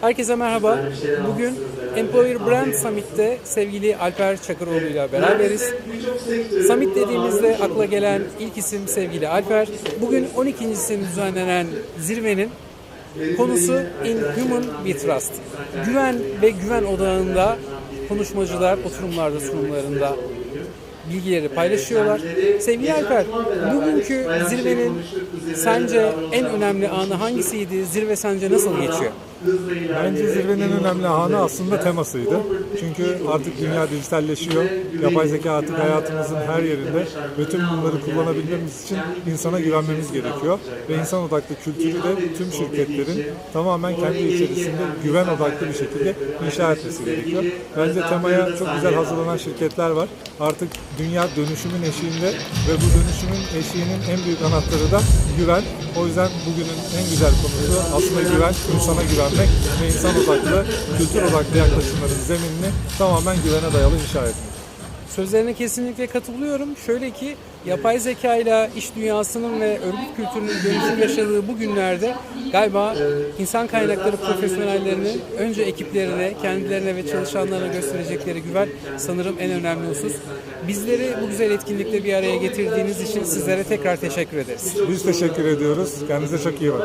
Herkese merhaba. Bugün Employer Brand Summit'te sevgili Alper Çakıroğlu ile beraberiz. Summit dediğimizde akla gelen ilk isim sevgili Alper. Bugün 12.sini düzenlenen zirvenin konusu In Human We Trust. Güven ve güven odağında konuşmacılar oturumlarda, sunumlarında bilgileri paylaşıyorlar. Sevgili Alper, bugünkü zirvenin sence en önemli anı hangisiydi? Zirve sence nasıl geçiyor? Bence zirvenin önemli anı aslında temasıydı. Çünkü artık dünya dijitalleşiyor. Yapay zeka artık hayatımızın her yerinde. Bütün bunları kullanabilmemiz için insana güvenmemiz gerekiyor. Ve insan odaklı kültürü de tüm şirketlerin tamamen kendi içerisinde güven odaklı bir şekilde inşa etmesi gerekiyor. Bence temaya çok güzel hazırlanan şirketler var. Artık dünya dönüşümün eşiğinde ve bu dönüşümün eşiğinin en büyük anahtarı da güven. O yüzden bugünün en güzel konusu aslında güven, insana güvenmek ve insan odaklı, kültür odaklı yaklaşımların zeminini tamamen güvene dayalı inşa etmek. Sözlerine kesinlikle katılıyorum. Şöyle ki yapay zeka ile iş dünyasının ve örgüt kültürünün dönüşüm yaşadığı bu günlerde galiba insan kaynakları profesyonellerinin önce ekiplerine, kendilerine ve çalışanlarına gösterecekleri güven sanırım en önemli husus. Bizleri bu güzel etkinlikte bir araya getirdiğiniz için sizlere tekrar teşekkür ederiz. Biz teşekkür ediyoruz. Kendinize çok iyi bakın.